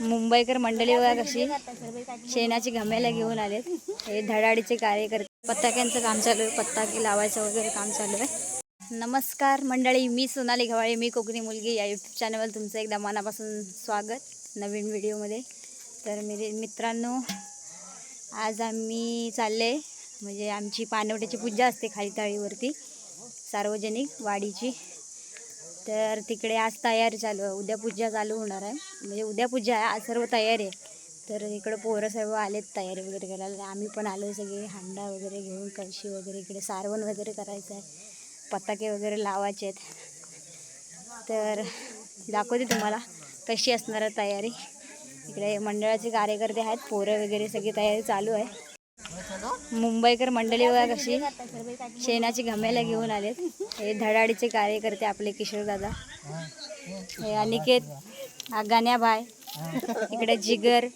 मुंबईकर मंडळी बघा कशी शेणाची घमेला घेऊन आलेत. हे धडाडीचे कार्यकर्ते. पताक्यांचं काम चालू आहे. पताके लावायचं वगैरे काम चालू आहे. नमस्कार मंडळी मी सोनाली घवाळे मी कोकणी मुलगी. या यूट्यूब चॅनलवर तुमचं एकदा मनापासून स्वागत नवीन व्हिडिओमध्ये. तर मी मित्रांनो आज आम्ही चालले. म्हणजे आमची पानवट्याची पूजा असते खाली तळीवरती. सार्वजनिक वाडीची. तर तिकडे आज तयारी चालू आहे. उद्या पूजा चालू होणार आहे. म्हणजे उद्या पूजा आहे. आज सर्व तयारी आहे. तर इकडं पोरं सर्व आलेत तयारी वगैरे करायला. आम्ही पण आलो सगळे. हांडा वगैरे घेऊन कळशी वगैरे इकडे सारवण वगैरे करायचं आहे. पताके वगैरे लावायचे आहेत. तर दाखवते तुम्हाला कशी असणार आहे तयारी. इकडे मंडळाचे कार्यकर्ते आहेत. पोरं वगैरे सगळी तयारी चालू आहे. मुंबईकर मंडळी बघा कशी. शेणाची घमेला घेऊन आलेत. हे धडाडीचे कार्यकर्ते आपले किशोर दादा. हे अनिकेत आगाण्या भाय इकडे जिगर.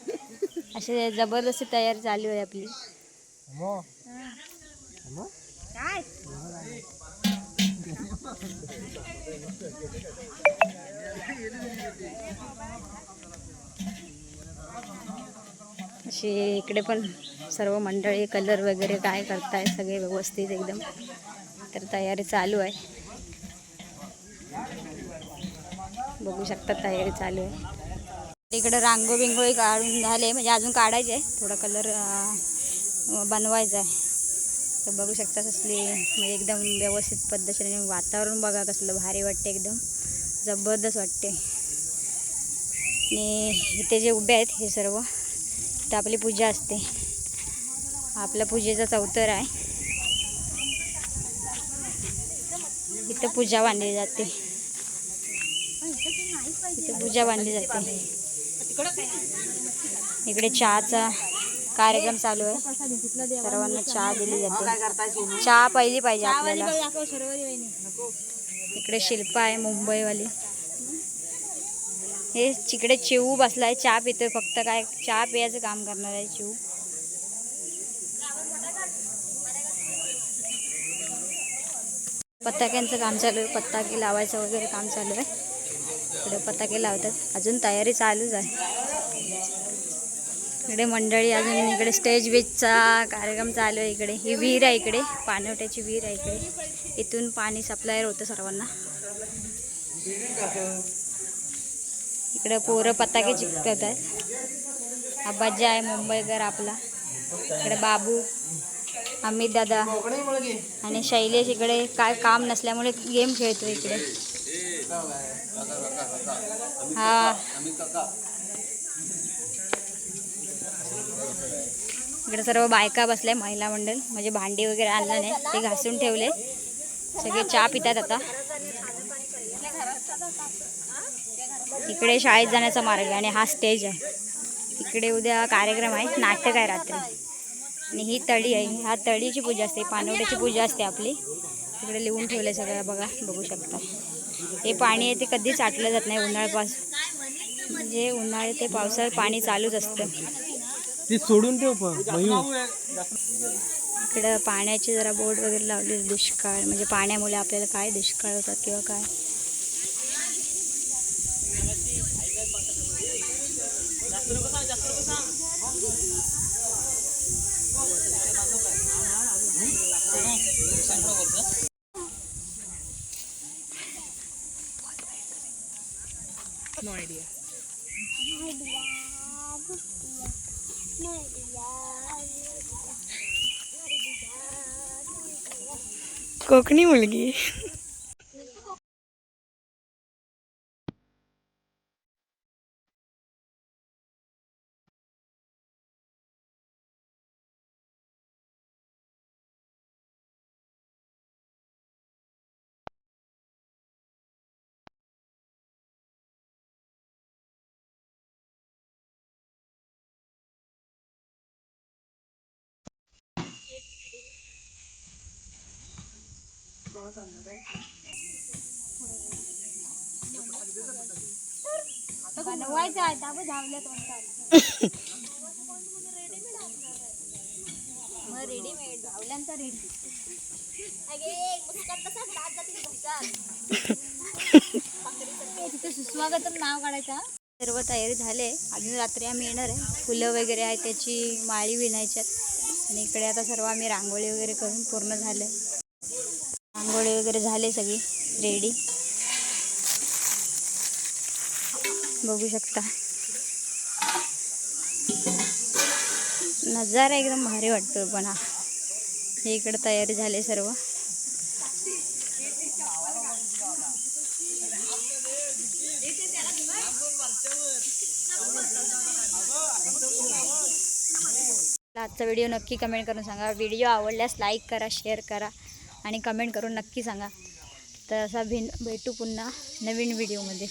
असे जबरदस्ती तयारी चालू आहे आपली. अशी इकडे पण सर्व मंडळी कलर वगैरे काय करताय? सगळे व्यवस्थित एकदम. तर तयारी चालू आहे. बघू शकता तयारी चालू आहे. इकडं रांगो बिंगोळी काढून झाले. म्हणजे अजून काढायचे. आहे थोडा कलर बनवायचा आहे. तर बघू शकता कसली म्हणजे एकदम व्यवस्थित पद्धतीने वातावरण बघा कसलं भारी वाटते एकदम. जबरदस्त वाटते आणि इथे जे उभे आहेत हे सर्व इथं आपली पूजा असते. आपल्या पूजेचा चौतर आहे. इथं पूजा बांधली जाते. इथं पूजा बांधली जाते. इकडे चहाचा कार्यक्रम चालू आहे. सर्वांना चहा दिली जाते. चहा पहिली पाहिजे आपल्याला. इकडे शिल्पा आहे मुंबईवाली. हे तिकडे चिऊ बसलाय. चहा पितोय. फक्त काय चहा पियाचं काम करणार आहे चिऊ. पताक्यांचं काम चालू आहे. पताके लावायचं वगैरे काम चालू आहे. इकडे पताके लावतात. अजून तयारी चालूच आहे. इकडे मंडळी अजून इकडे स्टेज बीचचा कार्यक्रम चालू आहे इकडे. ही विहीर आहे इकडे. पाणवट्याची विहीर आहे इकडे. इथून पाणी सप्लायर होतं सर्वांना. इकडे पोरं पताके चिकतात आहेत आबाजी आहे मुंबईकर आपला. इकडे बाबू. अमित दादा आणि शैलेश इकडे काय काम नसल्यामुळे गेम खेळतो इकडे. हा. इकडे सर्व बायका बसल्या महिला मंडळ. म्हणजे भांडी वगैरे आणलं नाही ते घासून ठेवले. सगळे चहा पितात आता. इकडे शाळेत जाण्याचा मार्ग आहे आणि हा स्टेज आहे. इकडे उद्या कार्यक्रम आहे नाटक आहे रात्री. आणि ही तळी आहे. हा तळीची पूजा असते. पानवड्याची पूजा असते आपली. इकडे लिहून ठेवले सगळं. बघा बघू शकता. हे पाणी आहे ते कधीच आटलं जात नाही. उन्हाळ्यापास म्हणजे उन्हाळे ते पावसाळ्यात पाणी चालूच असतं. ती सोडून ठेव. इकडं पाण्याची जरा बोट वगैरे लावली. दुष्काळ. म्हणजे पाण्यामुळे आपल्याला काय दुष्काळ होतात किंवा काय? कोकणी मुलगी. बनवायचं आहे मग रेडीमेड धावल्यांचा रेडी तिथे सुस्वागतम नाव काढायचं सर्व तयारी झाले. अजून रात्री आम्ही येणार आहे. फुलं वगैरे आहे त्याची माळी विणायच्यात आणि इकडे आता सर्व आम्ही रांगोळी वगैरे करून पूर्ण झाले. रांगोळी वगैरे झाले सगळी रेडी बघू शकता. नजारा एकदम भारी वाटतो पण हा. हे इकडे तयारी झाले सर्व. आजचा व्हिडिओ नक्की कमेंट करून सांगा. व्हिडिओ आवडल्यास लाईक करा शेअर करा. आणि कमेंट करून नक्की सांगा. तर असा भिन भेटू पुन्हा नवीन व्हिडिओमध्ये.